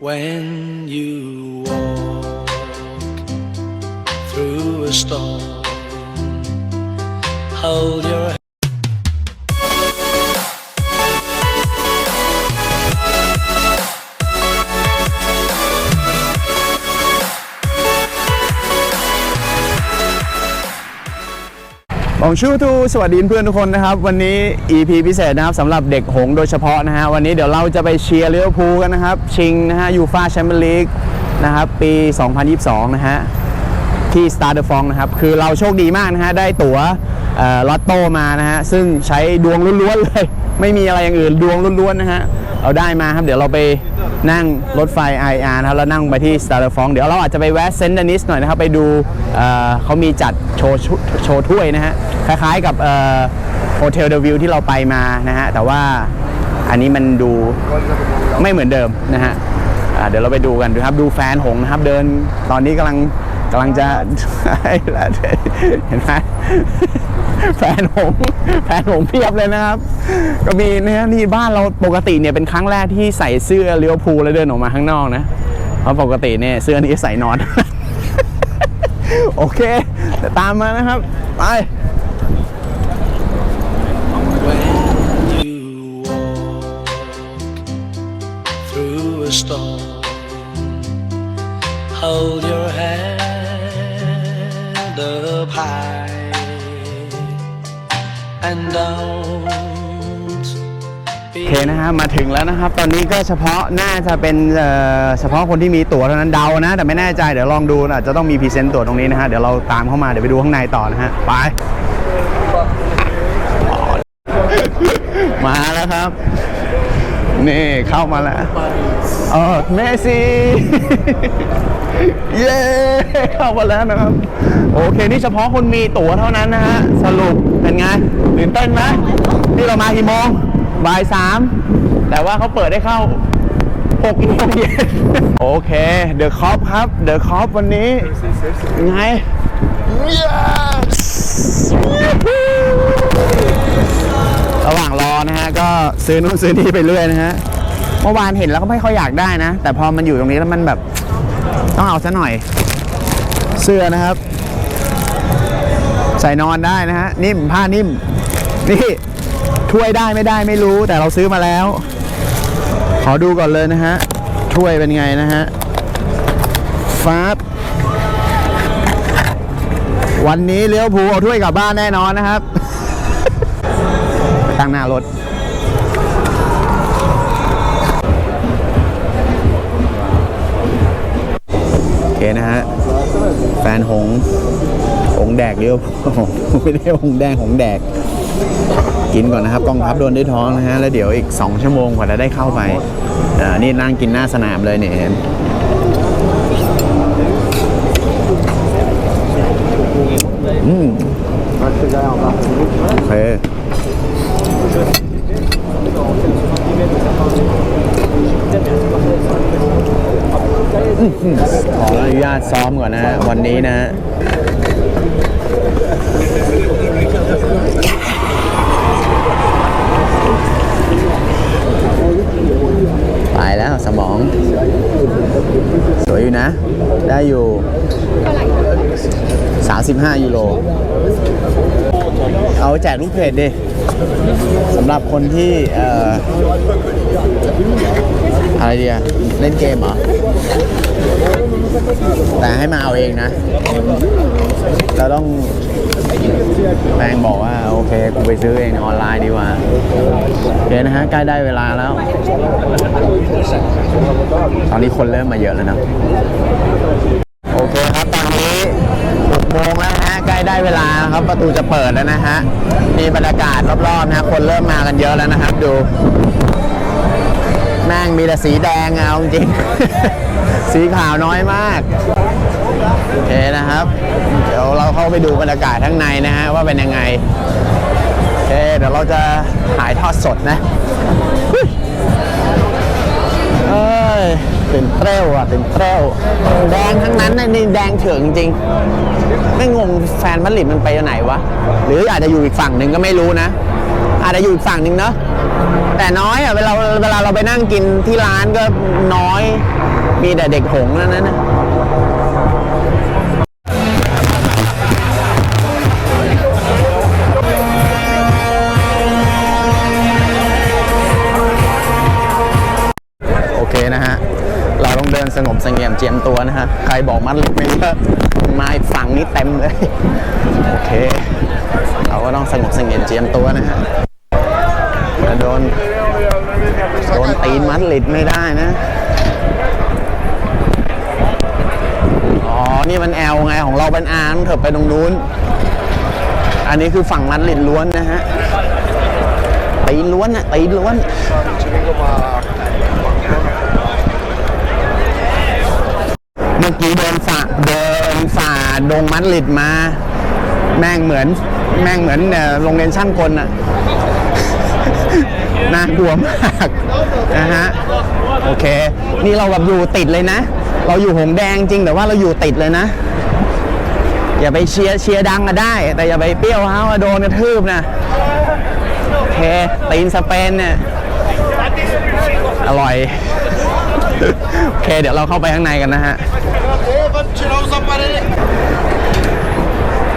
When you walk through a storm, hold your องชูทูสวัสดีเพื่อนทุกคนนะครับ วันนี้ EP พิเศษนะครับสำหรับเด็กหงโดยเฉพาะนะฮะ วันนี้เดี๋ยวเราจะไปเชียร์ลิเวอร์พูลกันนะครับ ชิงนะฮะยูฟาแชมเปี้ยนลีกนะครับ ปี 2022 นะฮะ ที่ s t a r เดอร์ฟองนะครับ คือเราโชคดีมากนะฮะ ได้ตั๋วลอตโต้มานะฮะ ซึ่งใช้ดวงล้วนๆเลย ไม่มีอะไรอย่างอื่นดวงล้วนๆนะฮะ เอาได้มาครับ เดี๋ยวเราไป นั่งรถไฟ IR นะครับแล้วนั่งไปที่ s t a r เดอฟองเดี๋ยวเราอาจจะไปแวะเซนต์ดนิสหน่อยนะครับ ไปดูเเขามีจัดโชว์โชว์ถ้วยนะฮะ คล้ายๆกับโฮเทลเดวิวที่เราไปมานะฮะ แต่ว่าอันนี้มันดูไม่เหมือนเดิมนะฮะเดี๋ยวเราไปดูกันดูครับดูแฟนหงนะครับเดินตอนนี้กำลังกำลังจะเห็นไหม แฟนผมแฟนผมเพียบเลยนะครับ ก็มีเนี่ยนี่บ้านเราปกติเนี่ยเป็นครั้งแรกที่ใส่เสื้อเลี้ยวภูแล้วเดินออกมาข้างนอกนะ เพราะปกติเนี่ยเสื้อนี้ใส่นอน โอเคแต่ตามมานะครับ ไป ฮะมาถึงแล้วนะครับ ตอนนี้ก็เฉพาะน่าจะเป็นเฉพาะคนที่มีตั๋วเท่านั้นเดานะ แต่ไม่แน่ใจเดี๋ยวลองดูอาจจะต้องมีพรีเซนต์ตั๋วตรงนี้นะฮะเดี๋ยวเราตามเข้ามาเดี๋ยวไปดูข้างในต่อนะฮะไปมาแล้วครับ นี่เข้ามาแล้วเออเมซี่เย้เข้ามาแล้วนะครับ โอเค นี่เฉพาะคนมีตั๋วเท่านั้นนะฮะ สรุปเป็นไงตื่นเต้นไหมที่เรามากี่โมง บ่ายสามแต่ว่าเขาเปิดได้เข้า6โมงเย็นโอเคเดอะคอปครับเดอะคอปวันนี้ไง yes ระหว่างรอนะฮะ ก็ซื้อนู่นซื้อนี่ไปเรื่อยนะฮะ เมื่อวานเห็นแล้วก็ไม่ค่อยอยากได้นะ แต่พอมันอยู่ตรงนี้แล้วมันแบบ ต้องเอาซะหน่อย เสื้อนะครับ ใส่นอนได้นะฮะ นิ่มผ้านิ่ม นี่ ถ้วยได้ไม่ได้ไม่รู้แต่เราซื้อมาแล้ว ขอดูก่อนเลยนะฮะถ้วยเป็นไงนะฮะฟาบวันนี้เลี้ยวภูเอาถ้วยกลับบ้านแน่นอนนะครับ ตั้งหน้ารถโอเคนะฮะ แฟนหง หงแดกเลี้ยวภูไม่ได้หงแดงหงแดก กินก่อนนะครับกองทัพโดนด้วยท้องนะฮะแล้วเดี๋ยวอีก 2 ชั่วโมงกว่าจะได้เข้าไปอ่อนี่นั่งกินหน้าสนามเลยเนี่ยเห็นอืมโอเคอื้อหือขออนุญาตซ้อมก่อนนะวันนี้นะ ไปแล้วสมอง สวยอยู่นะ ได้อยู่ 35 ยูโร เอาแจกลูกเพจดิสำหรับคนที่ อะไรดีอะเล่นเกมเหรอ แต่ให้มาเอาเองนะ เราต้องแปงบอกว่า โอเค กูไปซื้อเองออนไลน์ดีกว่าโอเคนะฮะ ใกล้ได้เวลาแล้ว ตอนนี้คนเริ่มมาเยอะแล้วนะ โอเคครับ ตอนนี้6โมงแล้วนะฮะ ใกล้ได้เวลาครับ ประตูจะเปิดแล้วนะฮะ มีบรรยากาศรอบๆนะ คนเริ่มมากันเยอะแล้วนะครับ ดู แม่งมีแต่สีแดงเอาจริง สีขาวน้อยมาก โอเคนะครับ เดี๋ยวเราเข้าไปดูบรรยากาศข้างในนะฮะว่าเป็นยังไง โอเค เดี๋ยวเราจะถ่ายทอดสดนะเอ้ยเป็นเปรี้ยวอะเป็นเปรี้ยวแดงทั้งนั้นนะนี่แดงเถื่อนจริง ไม่งงแฟนมาดริดมันไปไหนวะ หรืออาจจะอยู่อีกฝั่งหนึ่งก็ไม่รู้นะ อาจจะอยู่อีกฝั่งหนึ่งเนาะ แต่น้อยอะเวลาเวลาเราไปนั่งกินที่ร้านก็น้อย มีแต่เด็กหงส์นั่นนะโอเคนะฮะ เราต้องเดินสงบสงี่ยมเจียมตัวนะฮะ ใครบอกมัดลุกไม่เยอะมาอีกฝั่งนี้เต็มเลย โอเค เราก็ต้องสงบสงี่ยมเจียมตัวนะฮะ จะโดน โดนตีนมัดลิดไม่ได้นะ อ๋อ นี่มันแอลไงของเราเป็นอาร์มเถอะไปตรงนู้น อันนี้คือฝั่งมัดลิดล้วนนะฮะตีนล้วนอะตีนล้วนเมื่อกี้เดินฝ่าเดินฝ่าดงมัดลิดมา แม่งเหมือน แม่งเหมือนโรงเรียนช่างกลอะ น่ากลัวมากนะฮะโอเค นี่เราแบบอยู่ติดเลยนะ เราอยู่หงแดงจริงแต่ว่าเราอยู่ติดเลยนะ อย่าไปเชียร์เชียร์ดังก็ได้ แต่อย่าไปเปรี้ยวเฮาอะโดนกระทืบนะโอเคตีนสเปนเนี่ยอร่อยโอเค เดี๋ยวเราเข้าไปข้างในกันนะฮะ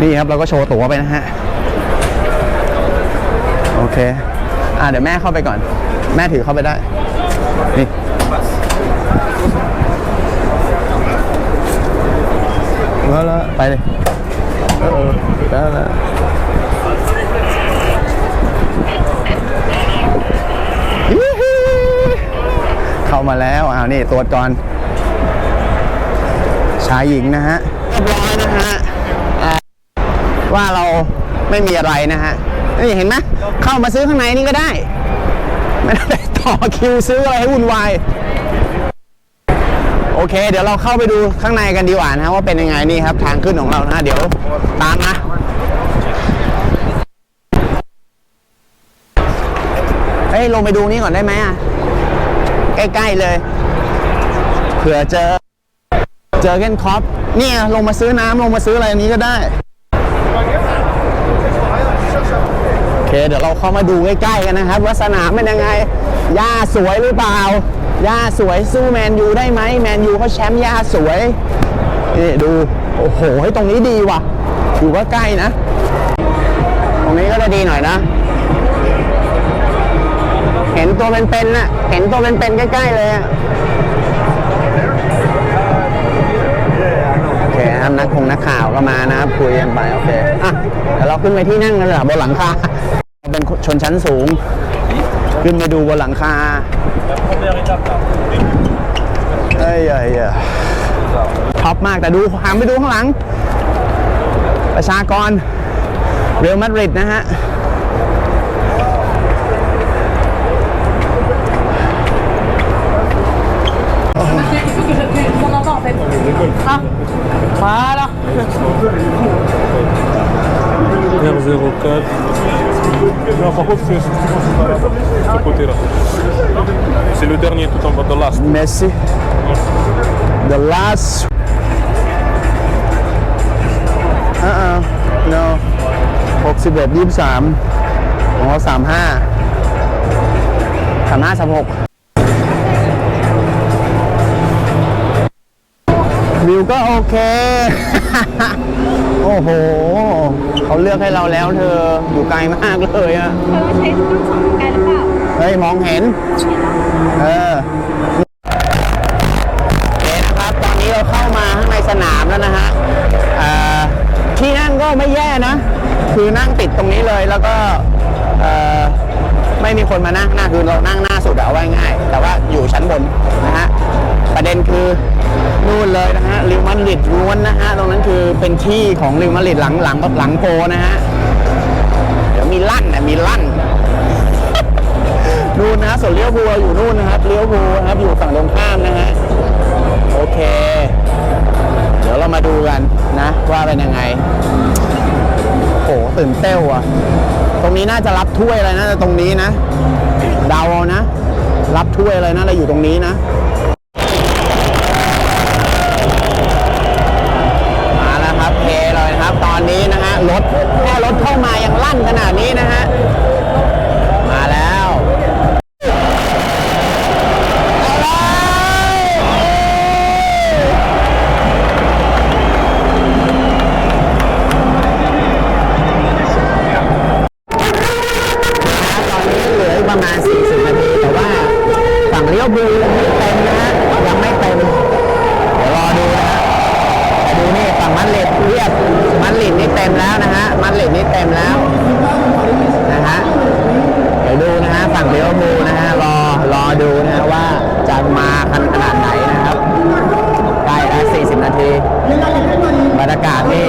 นี่ครับเราก็โชว์ตั๋วไปนะฮะ โอเค อ่าเดี๋ยวแม่เข้าไปก่อน แม่ถือเข้าไปได้ นี่มาแล้วไปเลยเออได้แล้วเข้ามาแล้วอ้าวนี่ตรวจก่อนชายหญิงนะฮะเรียบร้อยนะฮะว่าเราไม่มีอะไรนะฮะนี่เห็นไหม มาซื้อข้างในนี่ก็ได้ ไม่ต้องไปต่อคิวซื้ออะไรให้วุ่นวายโอเค เดี๋ยวเราเข้าไปดูข้างในกันดีกว่านะว่าเป็นยังไงนี่ครับ ทางขึ้นของเรานะเดี๋ยวตามมาเฮ้ยลงไปดูนี่ก่อนได้ไหมอะใกล้ๆเลยเผื่อเจอ เจอเกนคอปเนี่ยลงมาซื้อน้ำลงมาซื้ออะไรอันนี้ก็ได้ โอ เคเดี๋ยวเราเข้ามาดูใกล้ๆกันนะครับ ว่าสนามเป็นยังไงหญ้าสวยหรือเปล่าหญ้าสวยสู้แมนยูได้ไหมแมนยูเขาแชมป์หญ้าสวยนี่ดูโอ้โหให้ตรงนี้ดีว่ะถือว่าใกล้นะ ตรงนี้ก็จะดีหน่อยนะ เห็นตัวเป็นๆน่ะเห็นตัวเป็นๆใกล้ๆเลยอะ ครับนักคงนักข่าวก็มานะครับคุยกันไปโอเคอะเดี๋ยวเราขึ้นไปที่นั่งกันเลยบนหลังคาเป็นชนชั้นสูง ขึ้นไปดูบนหลังคาเอ้ยเอ้ยท็อปมากแต่ดูหันไปดูข้างหลัง ประชากรเรอัลมาดริดนะฮะ mon enfant en fait. Ah, voilà. 004. Non, par contre, c'est ce côté-là. C'est le dernier tout en bas de last. Messi the last อ่า no 61 23ของเรา35 35 36 วิวก็โอเค โอ้โห เขาเลือกให้เราแล้วเธอ อยู่ไกลมากเลยอะเธอใช้เครื่องสองกันหรือเปล่าเฮ้ย มองเห็น เออโอเคนะครับ ตอนนี้เราเข้ามาข้างในสนามแล้วนะฮะเอ่อที่นั่งก็ไม่แย่นะ คือนั่งติดตรงนี้เลยแล้วก็เอ่อไม่มีคนมานั่งหน้าคือเรานั่งหน้าสุดอะเอาไว้ง่าย แต่ว่าอยู่ชั้นบนนะฮะ ประเด็นคือนู่นเลยนะฮะริวมาดริดล้วนนะฮะตรงนั้นคือเป็นที่ของริวมาดริดหลังหลังหลังโปนะฮะเดี๋ยวมีลั่นนะมีลั่นนู่นนะส่วนเลี้ยวภูลอยู่นู่นนะครับเลี้ยวภูลนะครับอยู่ฝั่งตรงข้ามนะฮะโอเค เดี๋ยวเรามาดูกันนะ ว่าเป็นยังไงโหตื่นเต้นอะ ตรงนี้น่าจะรับถ้วยอะไรนะตรงนี้นะ เดาเอานะ รับถ้วยอะไรนะเราอยู่ตรงนี้นะ ว่าดูเต็มนะฮะยังไม่เต็มเดี๋ยวรอดูนะฮะดูนี่ฝั่งมันเหล็กเรียบมันเหล็กนี่เต็มแล้วนะฮะมันเหล็กนี่เต็มแล้วนะฮะเดี๋ยวดูนะฮะฝั่งเลี้ยวมูนะฮะรอรอดูนะฮะว่าจะมาขนาดไหนนะครับใกล้แล้วสี่สิบนาทีบรรยากาศนี่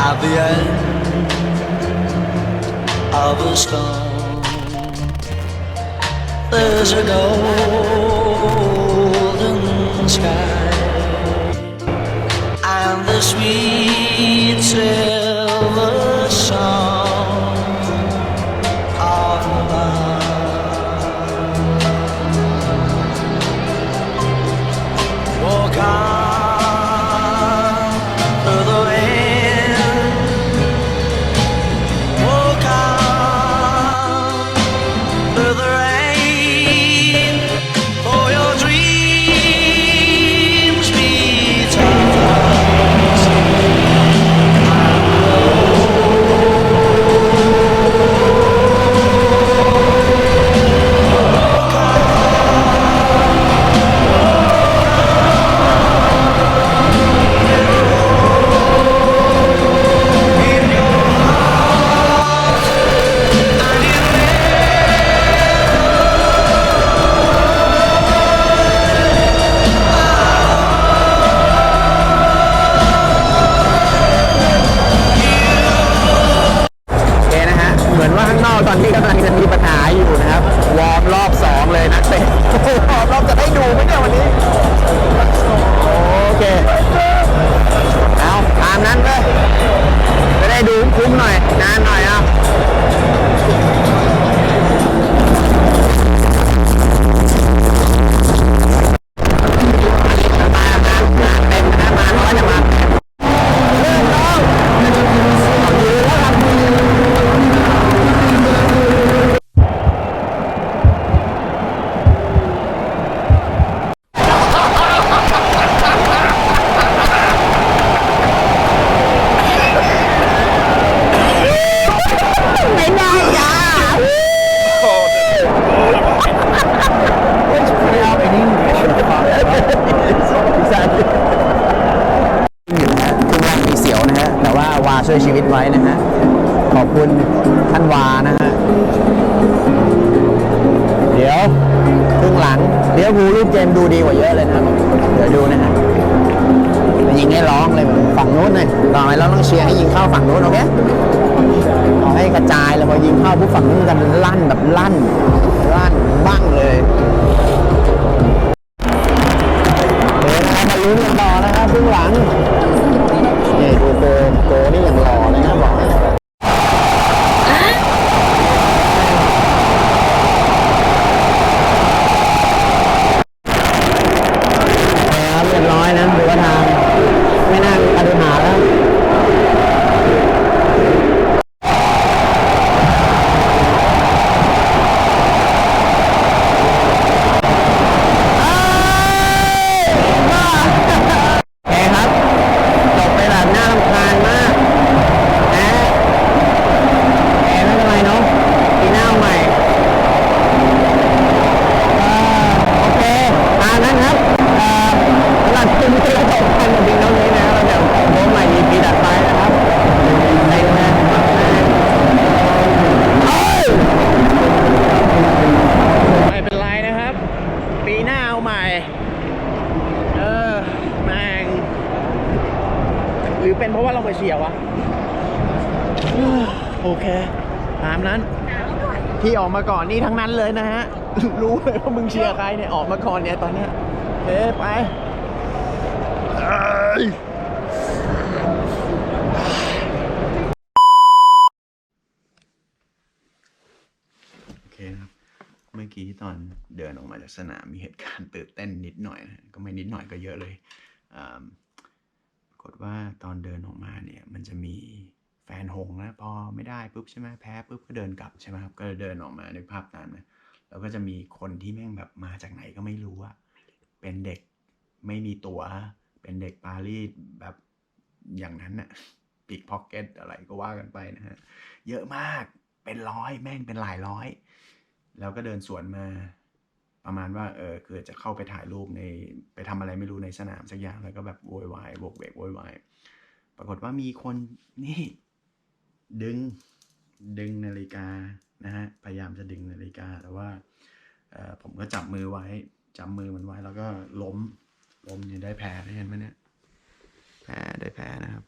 At the end of storm, there's a golden sky and the เดี๋ยวภูลูกเกมดูดีกว่าเยอะเลยนะเดี๋ยวดูนะฮะยิงให้ร้องเลยฝั่งนู้นเลยต่อไปเราต้องเชียร์ให้ยิงเข้าฝั่งนู้นโอเคเอาให้กระจายแล้วพอยิงเข้าปุ๊บฝั่งนู้นกันลั่นแบบลั่นลั่นบ้างเลย เรามาเชียร์วะโอเค ตามนั้น ที่ออกมาก่อนนี่ทั้งนั้นเลยนะฮะ รู้เลยว่ามึงเชียร์ใครเนี่ย ออกมาก่อนเนี่ยตอนเนี้ยโอเคไปเอ้ยโอเคนะครับ เมื่อกี้ตอนเดินออกมาจากสนามมีเหตุการณ์ตื่นเต้นนิดหน่อยนะ ก็ไม่นิดหน่อยก็เยอะเลยอ่า ปรากฏว่าตอนเดินออกมาเนี่ยมันจะมีแฟนหงนะพอไม่ได้ปุ๊บใช่ไหมแพ้ปุ๊บก็เดินกลับใช่ไหมครับก็เดินออกมาในภาพตามนะแล้วก็จะมีคนที่แม่งแบบมาจากไหนก็ไม่รู้อะเป็นเด็กไม่มีตัว๋ว เป็นเด็กปารีสแบบอย่างนั้นน่ะปิกพ็อกเก็ตอะไรก็ว่ากันไปนะฮะ เยอะมากเป็นร้อยแม่งเป็นหลายร้อย แล้วก็เดินสวนมา ประมาณว่าเออคือจะเข้าไปถ่ายรูปในไปทำอะไรไม่รู้ในสนามสักอย่างแล้วก็แบบโวยวายโบกเวกโวยวายปรากฏว่ามีคนนี่ดึงดึงนาฬิกานะฮะพยายามจะดึงนาฬิกาแต่ว่าเออผมก็จับมือไว้จับมือมันไว้แล้วก็ล้มล้มเนี่ยได้แผลได้เห็นไหมเนี่ยแผลได้แผลนะครับ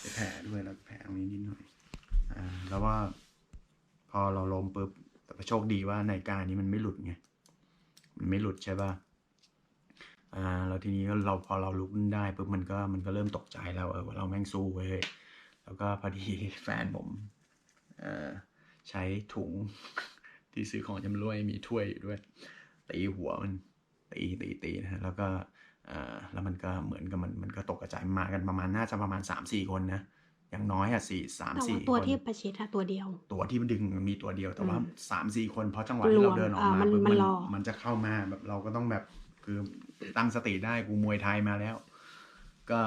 ได้แผลด้วยแล้วแผลตรงนี้นิดหน่อยอ่าแล้วว่าพอเราล้มปุ๊บแต่โชคดีว่านาฬิกานี้มันไม่หลุดไง มันไม่หลุดใช่ป่ะอ่าแล้วทีนี้ก็เราพอเราลุกได้ปุ๊บมันก็มันก็เริ่มตกใจแล้วเออว่าเราแม่งสู้เว้ยแล้วก็พอดีแฟนผมเอ่อใช้ถุงที่ซื้อของจำรวยมีถ้วยอยู่ด้วยตีหัวมันตีตีตีนะฮะแล้วก็อ่อแล้วมันก็เหมือนกับมันมันก็ตกกระจายมากันประมาณน่าจะประมาณสามสี่คนนะ อย่างน้อยอะสี่สามแต่สี่ว่าตัวคนที่ประชิดอะตัวเดียว ตัวที่มันดึงมันมีตัวเดียว แต่ว่าอืมสามสี่คนเพราะจังหวะที่เราเดินออกรวมมาอ่ามันปุ๊บมันมันรอ มันจะเข้ามาแบบเราก็ต้องแบบคือตั้งสติได้กูมวยไทยมาแล้ว ก็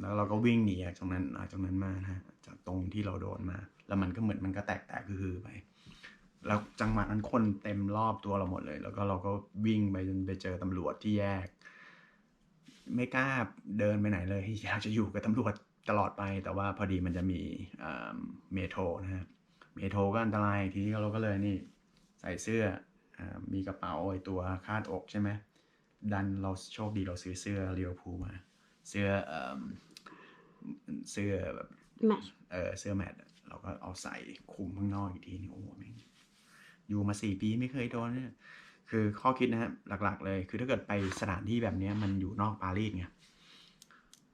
แล้วเราก็วิ่งหนีจากตรงนั้นจากนั้นมานะฮะจากตรงที่เราโดนมา แล้วมันก็เหมือนมันก็แตกแตกคือๆไป แล้วจังหวะนั้นคนเต็มรอบตัวเราหมดเลย แล้วก็เราก็วิ่งไปจนไปเจอตำรวจที่แยก ไม่กล้าเดินไปไหนเลยอยากจะอยู่กับตำรวจ ตลอดไปแต่ว่าพอดีมันจะมีเอ่อเมโทรนะฮะเมโทรก็อันตรายทีนี้เราก็เลยนี่ใส่เสื้ออามีกระเป๋าไอตัวคาดอกใช่ไหมดันเราโชคดีเราซื้อเสื้อเรียวพูลมา เสื้อเอิ่มเสื้อแบบแมชเออเสื้อแมทอะเราก็เอาใส่คลุมข้างนอกอีกทีนี่โอ้โหแม่งอยู่มาสี่ปีไม่เคยโดนเนี่ยคือข้อคิดนะฮะหลักๆเลย คือถ้าเกิดไปสถานที่แบบเนี้ยมันอยู่นอกปารีสไง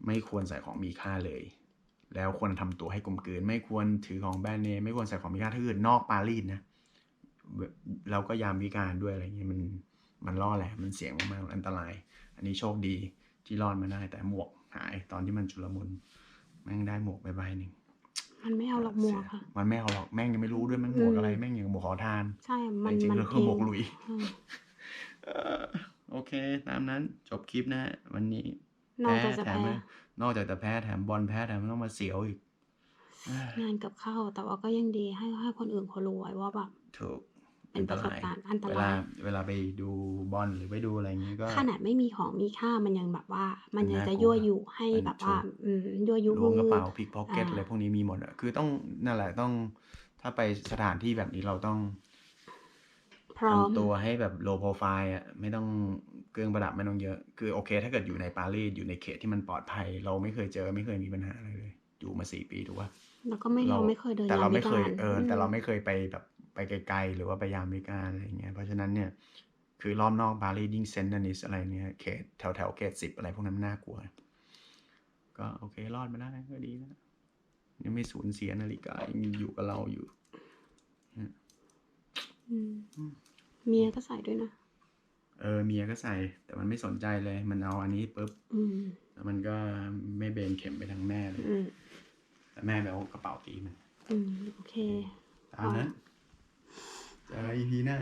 ไม่ควรใส่ของมีค่าเลย แล้วควรทำตัวให้กลมกลืน ไม่ควรถือของแบรนด์เนมไม่ควรใส่ของมีค่าถ้าเกิดนอกปารีสนะแบบเราก็ยามวิการด้วยอะไรเงี้ยมันมันล่อแหละมันเสี่ยงมากๆอันตราย อันนี้โชคดีที่รอดมาได้แต่หมวกหายตอนที่มันชุลมุนแม่งได้หมวกไปใบหนึ่งมันไม่เอาหรอกหมวกค่ะ มันไม่เอาหรอกแม่งยังไม่รู้ด้วยแม่งหมวกอะไรอืมแม่งอย่างกับหมวกขอทาน ใช่ มันจริงมันๆก็คือหมวกเงหลุยอืมเอ่อโอเค ตามนั้นจบคลิปนะฮะวันนี้ นอกจากจะแถมแพ้นอกจากจะแพ้แถมบอลแพ้แถมต้องมาเสียวอีกเอ้ยงานกับเข้าแต่ว่าก็ยังดีให้ให้คนอื่นเขารู้ไว้ว่าแบบ ถูกเป็นประสบการณ์อันตเวราลายเวลาไปดูบอลหรือไปดูอะไรอย่างงี้ก็ ขนาดไม่มีของมีค่ามันยังแบบว่า มันยังมันน่าจะกลัวยั่วยุให้มันแบบว่าถูกอืมยั่วยุล้วงกระเป๋าผู้พิกพ็อกเก็ตอ่าอะไรพวกนี้มีหมดอะคือต้องนั่นแหละต้อง ถ้าไปสถานที่แบบนี้เราต้องพร้อม ทำตัวให้แบบโลโปรไฟล์อะไม่ต้อง เครื่องประดับไม่ต้องเยอะ คือโอเค ถ้าเกิดอยู่ในปารีสอยู่ในเขตที่มันปลอดภัย เราไม่เคยเจอไม่เคยมีปัญหาอะไรเลย อยู่มาสี่ปีถูกป่ะแล้วก็ไม่เราไม่เคยเดินแต่เรายไม่เคยวิกเออมแต่เราไม่เคยไปแบบไปไกลๆหรือว่าไปยามวิการอะไรเงี้ยเพราะฉะนั้นเนี่ยคือรอบนอกปารีสยิ่งเซนต์เดนิสอะไรเนี่ยเขตแถวแถวๆเขตสิบอะไรพวกนั้นมันน่ากลัว ก็โอเครอดมาได้ก็ดีนะยังไม่สูญเสียนาฬิกายังอยู่กับเราอยู่อืมเมียก็ใส่ด้วยนะ เออเมียก็ใส่ แต่มันไม่สนใจเลย มันเอาอันนี้ปุ๊บแล้วมันก็ไม่เบนเข็มไปทางแม่เลยแต่แม่แบบกระเป๋าตีมันโอเคตามนั้นเจออีพีหน้า